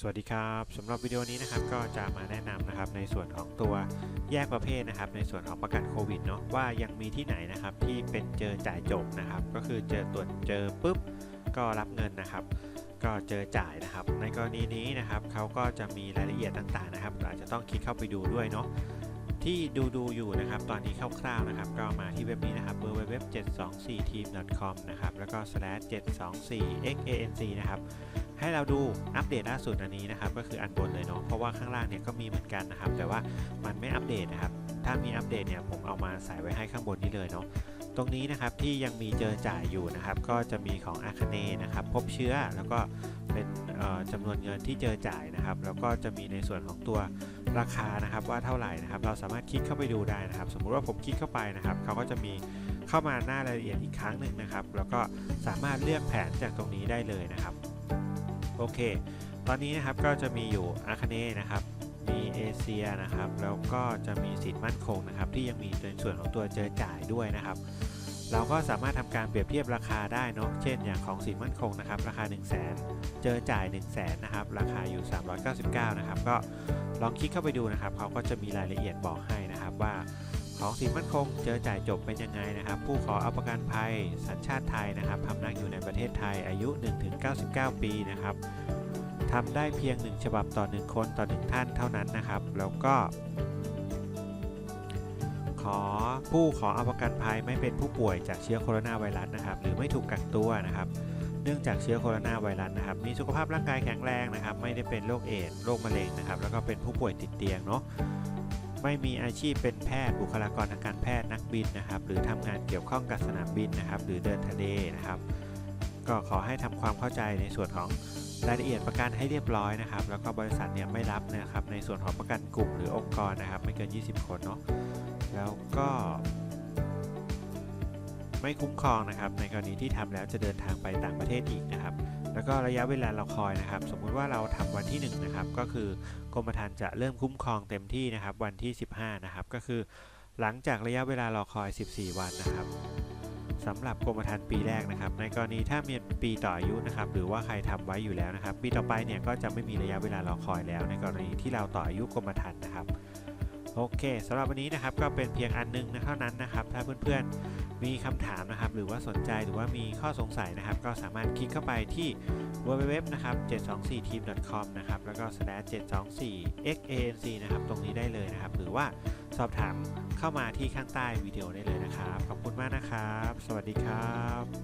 สวัสดีครับสำหรับวิดีโอนี้นะครับก็จะมาแนะนำนะครับในส่วนของตัวแยกประเภทนะครับ ในส่วนของประกันโควิดเนาะว่ายังมีที่ไหนนะครับที่เป็นเจอจ่ายจบนะครับ ก็คือเจอตรวจเจอปุ๊บก็รับเงินนะครับ ก็เจอจ่ายนะครับ ในกรณีนี้นะครับเขาก็จะมีรายละเอียดต่างๆนะครับอาจจะต้องคลิกเข้าไปดูด้วยเนาะที่ดูดูอยู่นะครับ ตอนนี้คร่าวๆนะครับ ก็มาที่เว็บนี้นะครับ www.724team.com นะครับแล้วก็ slash 724xanc นะครับ ให้เราดูอัปเดตล่าสุดอันนี้นะครับก็คืออันบนเลยเนาะเพราะว่าข้างล่างเนี่ยก็มีเหมือนกันนะครับ แต่ว่ามันไม่อัปเดตนะครับ ถ้ามีอัปเดตเนี่ยผมเอามาใส่ไว้ให้ข้างบนนี้เลยเนาะตรงนี้นะครับที่ยังมีเจอจ่ายอยู่นะครับ ก็จะมีของอาคเนนะครับ พบเชื้อแล้วก็เป็นเอ่อจำนวนเงินที่เจอจ่ายนะครับ แล้วก็จะมีในส่วนของตัวราคานะครับว่าเท่าไหร่นะครับ เราสามารถคลิกเข้าไปดูได้นะครับ สมมุติว่าผมคลิกเข้าไปนะครับเขาก็จะมีเข้ามาหน้ารายละเอียดอีกครั้งหนึ่งนะครับ แล้วก็สามารถเลือกแผนจากตรงนี้ได้เลยนะครับ โอเค ตอนนี้นะครับก็จะมีอยู่อาคเนนะครับ มีเอเชียนะครับ แล้วก็จะมีสินมั่นคงนะครับ ที่ยังมีในส่วนของตัวเจอจ่ายด้วยนะครับ เราก็สามารถทำการเปรียบเทียบราคาได้เนาะ เช่นอย่างของสินมั่นคงนะครับ ราคา 1 0 0 0 0แเจอจ่าย 1 0 0 0 0แนะครับ ราคาอยู่ 399 นะครับ ก็ลองคลิกเข้าไปดูนะครับ เขาก็จะมีรายละเอียดบอกให้นะครับว่า ของสินมั่นคงเจอจ่ายจบเป็นยังไงนะครับ ผู้ขอเอาประกันภัยสัญชาติไทยนะครับพำนักอยู่ในประเทศไทยอายุ 1-99 ปีนะครับทำได้เพียง 1 ฉบับต่อ 1 คนต่อ 1 ท่านเท่านั้นนะครับ แล้วก็ ขอผู้ขอเอาประกันภัยไม่เป็นผู้ป่วยจากเชื้อโคโรนาไวรัสนะครับ หรือไม่ถูกกักตัวนะครับเนื่องจากเชื้อโคโรนาไวรัสนะครับ มีสุขภาพร่างกายแข็งแรงนะครับ ไม่ได้เป็นโรคเอดส์ โรคมะเร็งนะครับ แล้วก็เป็นผู้ป่วยติดเตียงเนาะ ไม่มีอาชีพเป็นแพทย์บุคลากรทางการแพทย์นักบินนะครับ หรือทำงานเกี่ยวข้องกับสนามบินนะครับ หรือเดินทะเลนะครับ ก็ขอให้ทำความเข้าใจในส่วนของรายละเอียดประกันให้เรียบร้อยนะครับ แล้วก็บริษัทเนี่ยไม่รับนะครับ ในส่วนของประกันกลุ่มหรือองค์กรนะครับ ไม่เกิน 20 คนเนาะแล้วก็ไม่คุ้มครองนะครับ ในกรณีที่ทำแล้วจะเดินทางไปต่างประเทศอีกนะครับ แล้วก็ระยะเวลาเราคอยนะครับ สมมุติว่าเราทำวันที่1นะครับก็คือกรมธรรม์จะเริ่มคุ้มครองเต็มที่นะครับ วันที่ 15นะครับก็คือหลังจากระยะเวลารอคอย 14 วันนะครับสำหรับกรมธรรม์ปีแรกนะครับ ในกรณีถ้ามีปีต่ออายุนะครับ หรือว่าใครทำไว้อยู่แล้วนะครับ ปีต่อไปเนี่ยก็จะไม่มีระยะเวลารอคอยแล้ว ในกรณีที่เราต่ออายุกรมธรรม์นะครับ โอเคสำหรับวันนี้นะครับก็เป็นเพียงอันนึงนะเท่านั้นนะครับ ถ้าเพื่อนๆมีคำถามนะครับ หรือว่าสนใจหรือว่ามีข้อสงสัยนะครับ ก็สามารถคลิกเข้าไปที่ www นะครับ 724team.com นะครับแล้วก็ slash 724xanc นะครับตรงนี้ได้เลยนะครับ หรือว่าสอบถามเข้ามาที่ข้างใต้วิดีโอได้เลยนะครับ ขอบคุณมากนะครับ สวัสดีครับ